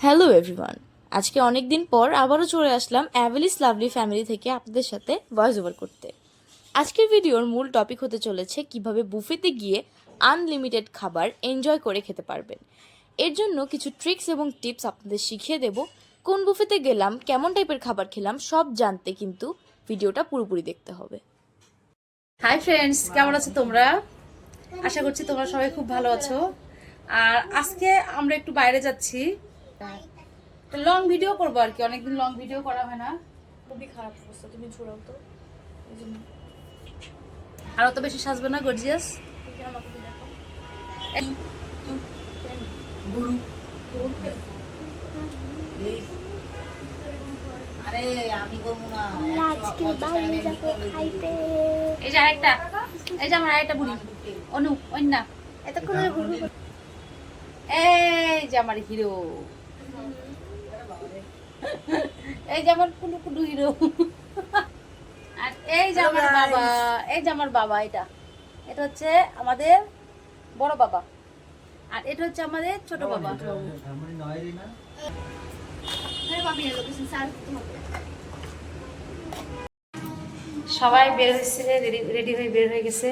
Hello everyone আজকে অনেক দিন পর আবারও চলে আসলাম অ্যাভেলিস লাভলি ফ্যামিলি থেকে আপনাদের সাথে ভয়েস ওভার করতে। আজকের ভিডিওর মূল টপিক হতে চলেছে কীভাবে বুফেতে গিয়ে আনলিমিটেড খাবার এনজয় করে খেতে পারবেন। এর জন্য কিছু ট্রিক্স এবং টিপস আপনাদের শিখিয়ে দেব, কোন বুফেতে গেলাম, কেমন টাইপের খাবার খেলাম, সব জানতে কিন্তু ভিডিওটা পুরোপুরি দেখতে হবে। হাই ফ্রেন্ডস কেমন আছো তোমরা? আশা করছি তোমরা সবাই খুব ভালো আছো। আর আজকে আমরা একটু বাইরে যাচ্ছি। লং ভিডিও করব আর কি অনেকদিন লং ভিডিও করা হয় না। খুবই খারাপ অবস্থা তুমি ছড়াও তো আর অত বেশি সাজবে না গর্জিয়াস আরে আমি করব না আজকে বাইরে যাব খাইতে এই যে আরেকটা এই যে আমার আরেকটা বুড়ি। অনু অন্যা। এতক্ষণ ধরে এই যে আমার হিরো। এই যে আমার কুলু কুলু হিরো। আর এই যে আমার বাবা এই যে আমার বাবা এটা। এটা হচ্ছে আমাদের বড় বাবা। আর এটা হচ্ছে আমাদের ছোট বাবা। সবাই বের হয়েছে রেডি রেডি হয়ে বের হয়ে গেছে।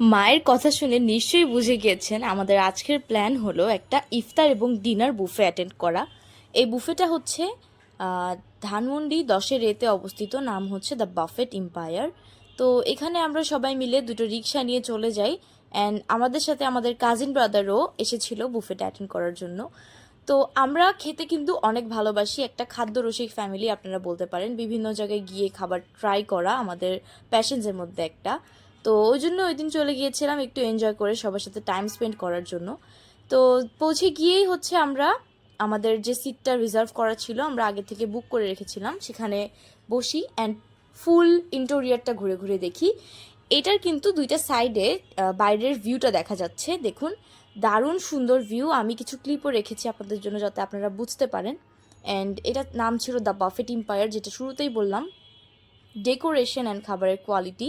মায়ের কথা শুনে নিশ্চয়ই বুঝে গিয়েছেন, আমাদের আজকের প্ল্যান হলো একটা ইফতার এবং ডিনার বুফে অ্যাটেন্ড করা। এই বুফেটা হচ্ছে ধানমন্ডি দশের রেতে অবস্থিত, নাম হচ্ছে দ্য বাফেট এম্পায়ার তো এখানে আমরা সবাই মিলে দুটো রিক্সা নিয়ে চলে যাই অ্যান্ড আমাদের সাথে আমাদের কাজিন ব্রাদারও এসেছিল বুফেটা অ্যাটেন্ড করার জন্য। তো আমরা খেতে কিন্তু অনেক ভালোবাসি, একটা খাদ্য রসিক ফ্যামিলি আপনারা বলতে পারেন। বিভিন্ন জায়গায় গিয়ে খাবার ট্রাই করা আমাদের প্যাশনসের মধ্যে একটা। তো ওই জন্য ওই দিন চলে গিয়েছিলাম একটু এনজয় করে সবার সাথে টাইম স্পেন্ড করার জন্য। তো পৌঁছে গিয়েই হচ্ছে আমরা, আমাদের যে সিটটা রিজার্ভ করা ছিল, আমরা আগে থেকে বুক করে রেখেছিলাম। সেখানে বসি অ্যান্ড ফুল ইন্টোরিয়ারটা ঘুরে ঘুরে দেখি। এটার কিন্তু দুইটা সাইডে বাইরের ভিউটা দেখা যাচ্ছে। দেখুন, দারুণ সুন্দর ভিউ আমি কিছু ক্লিপও রেখেছি আপনাদের জন্য যাতে আপনারা বুঝতে পারেন। অ্যান্ড এটার নাম ছিল দ্য বাফেট ইম্পায়ার যেটা শুরুতেই বললাম। ডেকোরেশন অ্যান্ড খাবারের কোয়ালিটি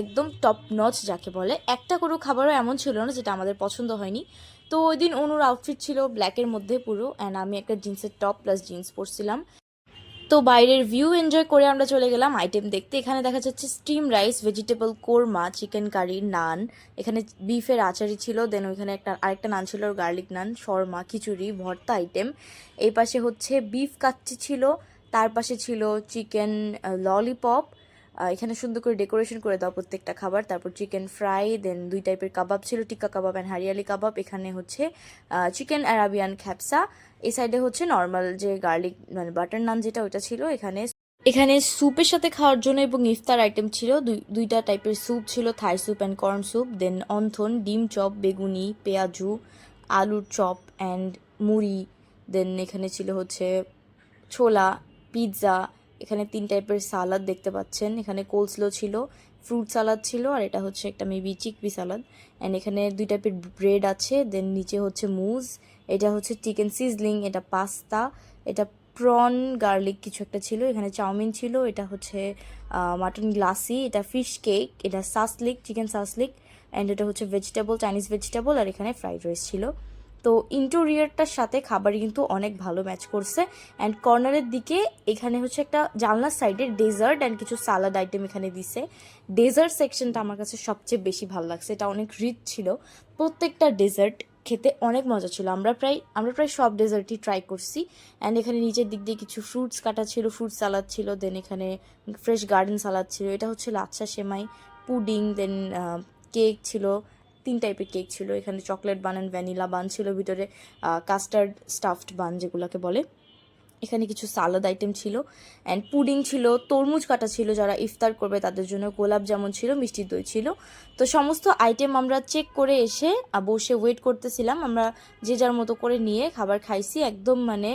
একদম টপ নচ যাকে বলে। একটা কোনো খাবারও এমন ছিল না যেটা আমাদের পছন্দ হয়নি। তো ওই দিন অনুর আউটফিট ছিল ব্ল্যাকের মধ্যে পুরো অ্যান্ড আমি একটা জিন্সের টপ প্লাস জিন্স পরছিলাম। তো বাইরের ভিউ এনজয় করে আমরা চলে গেলাম। আইটেম দেখতে এখানে দেখা যাচ্ছে steam rice vegetable korma chicken curry naan এখানে বিফের আচারি ছিল দেন ওইখানে একটা আরেকটা নান ছিল গার্লিক নান শর্মা, খিচুড়ি, ভর্তা আইটেম এই পাশে হচ্ছে বিফ কাচ্চি ছিল তার পাশে ছিল চিকেন ললিপপ এখানে সুন্দর করে ডেকোরেশন করে দাও প্রত্যেকটা খাবার। তারপর চিকেন ফ্রাই দেন দুই টাইপের কাবাব ছিল, টিক্কা কাবাব অ্যান্ড হারিয়ালি কাবাব। এখানে হচ্ছে চিকেন অ্যারাবিয়ান খ্যাপসা এই সাইডে হচ্ছে নর্মাল যে গার্লিক মানে বাটার নান যেটা ওটা ছিল। এখানে এখানে স্যুপের সাথে খাওয়ার জন্য এবং ইফতার আইটেম ছিল। দুই, দুইটা টাইপের স্যুপ ছিল Thai soup and corn soup then wonton, ডিম চপ, বেগুনি, পেঁয়াজু, আলুর চপ অ্যান্ড মুড়ি। দেন এখানে ছিল হচ্ছে ছোলা পিৎজা, এখানে তিন টাইপের সালাদ দেখতে পাচ্ছেন। এখানে কোলস্লো ছিল, ফ্রুট সালাদ ছিল, আর এটা হচ্ছে একটা মেবি চিকপি সালাদ। অ্যান্ড এখানে দুই টাইপের ব্রেড আছে দেন নিচে হচ্ছে মুজ, এটা হচ্ছে চিকেন সিজলিং, এটা পাস্তা, এটা প্রন গার্লিক কিছু একটা ছিল, এখানে চাউমিন ছিল, এটা হচ্ছে মাটন গ্লাসি, এটা ফিশ কেক, এটা সাসলিক চিকেন সাসলিক অ্যান্ড এটা হচ্ছে ভেজিটেবল, চাইনিজ ভেজিটেবল, আর এখানে ফ্রাইড রাইস ছিল। তো ইন্টোরিয়ারটার সাথে খাবার কিন্তু অনেক ভালো ম্যাচ করছে। অ্যান্ড কর্নারের দিকে এখানে হচ্ছে একটা জানলার সাইডে ডেজার্ট অ্যান্ড কিছু সালাদ আইটেম এখানে দিছে। ডেজার্ট সেকশনটা আমার কাছে সবচেয়ে বেশি ভালো লাগছে। এটা অনেক রিচ ছিল। প্রত্যেকটা ডেজার্ট খেতে অনেক মজা ছিল। আমরা প্রায় আমরা প্রায় সব ডেজার্টই ট্রাই করছি। অ্যান্ড এখানে নিচের দিক দিয়ে কিছু ফ্রুটস কাটা ছিল ফ্রুট সালাদ ছিল দেন এখানে ফ্রেশ গার্ডেন সালাদ ছিল। এটা হচ্ছে লাচ্ছা সেমাই পুডিং দেন কেক ছিল। তিন টাইপের কেক ছিল। এখানে chocolate bun and vanilla bun ছিল ভিতরে কাস্টার্ড স্টাফড বান যেগুলোকে বলে। এখানে কিছু সালাদ আইটেম ছিল অ্যান্ড পুডিং ছিল, তরমুজ কাটা ছিল, যারা ইফতার করবে তাদের জন্য গোলাপ জামুন ছিল, মিষ্টি দই ছিল। তো সমস্ত আইটেম আমরা চেক করে এসে বসে ওয়েট করতেছিলাম। আমরা যে যার মতো করে নিয়ে খাবার খাইছি, একদম মানে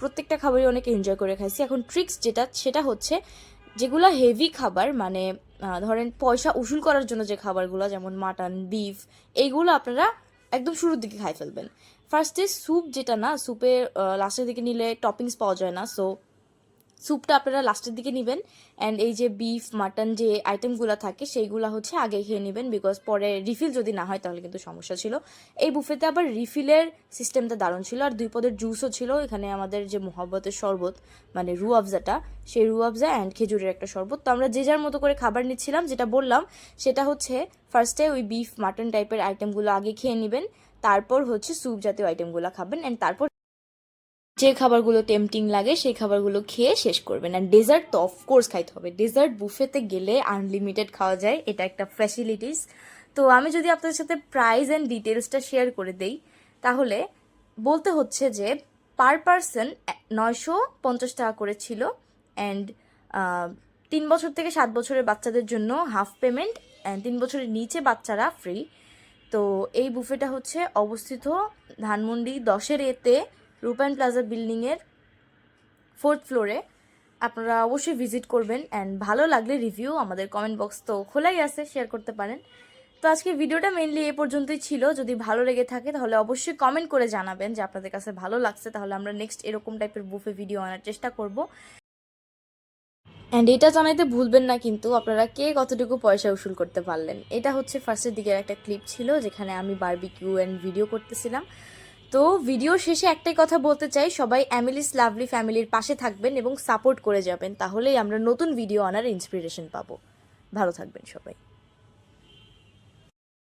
প্রত্যেকটা খাবারই অনেক এনজয় করে খাইছি। এখন ট্রিক্স যেটা, সেটা হচ্ছে যেগুলো হেভি খাবার মানে ধরেন পয়সা উসুল করার জন্য যে খাবারগুলো, যেমন মাটন বিফ এইগুলো আপনারা একদম শুরুর দিকে খাই ফেলবেন। ফার্স্টে স্যুপ যেটা না স্যুপের লাস্টের দিকে নিলে টপিংস পাওয়া যায় না সো স্যুপটা আপনারা লাস্টের দিকে নেবেন অ্যান্ড এই যে বিফ মাটন যে আইটেমগুলো থাকে, সেইগুলো হচ্ছে আগে খেয়ে নেবেন বিকজ পরে রিফিল যদি না হয় তাহলে কিন্তু সমস্যা ছিল। এই বুফেতে আবার রিফিলের সিস্টেমটা দারুণ ছিল আর দুই পদের জুসও ছিল। এখানে আমাদের যে মোহাব্বতের শরবত মানে রু আফজাটা, সেই রু আফজা অ্যান্ড খেজুরের একটা শরবত। তো আমরা যে যার মতো করে খাবার নিচ্ছিলাম, যেটা বললাম, সেটা হচ্ছে ফার্স্টে ওই বিফ মাটন টাইপের আইটেমগুলো আগে খেয়ে নেবেন, তারপর হচ্ছে স্যুপ জাতীয় আইটেমগুলো খাবেন অ্যান্ড তারপর যে খাবারগুলো টেম্পটিং লাগে, সেই খাবারগুলো খেয়ে শেষ করবেন। অ্যান্ড ডেজার্ট তো অফকোর্স খাইতে হবে। ডেজার্ট বুফেতে গেলে আনলিমিটেড খাওয়া যায়। এটা একটা ফ্যাসিলিটিস তো আমি যদি আপনাদের সাথে প্রাইস অ্যান্ড ডিটেলসটা শেয়ার করে দেই, তাহলে বলতে হচ্ছে যে পার পারসন নয়শো পঞ্চাশ টাকা করে ছিল। অ্যান্ড তিন বছর থেকে সাত বছরের বাচ্চাদের জন্য হাফ পেমেন্ট অ্যান্ড তিন বছরের নিচে বাচ্চারা ফ্রি তো এই বুফেটা হচ্ছে অবস্থিত ধানমন্ডি দশের এতে রূপায়ণ প্লাজা বিল্ডিংয়ের ফোর্থ ফ্লোরে। আপনারা অবশ্যই ভিজিট করবেন অ্যান্ড ভালো লাগলে রিভিউ আমাদের কমেন্ট বক্স তো খোলাই আছে শেয়ার করতে পারেন। তো আজকে ভিডিওটা মেনলি এ পর্যন্তই ছিল। যদি ভালো লেগে থাকে তাহলে অবশ্যই কমেন্ট করে জানাবেন যে আপনাদের কাছে ভালো লাগছে, তাহলে আমরা নেক্সট এরকম টাইপের বুফে ভিডিও আনার চেষ্টা করব। অ্যান্ড এটা জানাইতে ভুলবেন না কিন্তু আপনারা কে কতটুকু পয়সা উসুল করতে পারলেন। এটা হচ্ছে ফার্স্টের দিকের একটা ক্লিপ ছিল, যেখানে আমি বারবিকিউ অ্যান্ড ভিডিও করতেছিলাম। তো ভিডিও শেষে একটাই কথা বলতে চাই, সবাই অ্যামিলিস লাভলি ফ্যামিলির পাশে থাকবেন এবং সাপোর্ট করে যাবেন, তাহলেই আমরা নতুন ভিডিও আনার ইন্সপিরেশন পাবো। ভালো থাকবেন সবাই।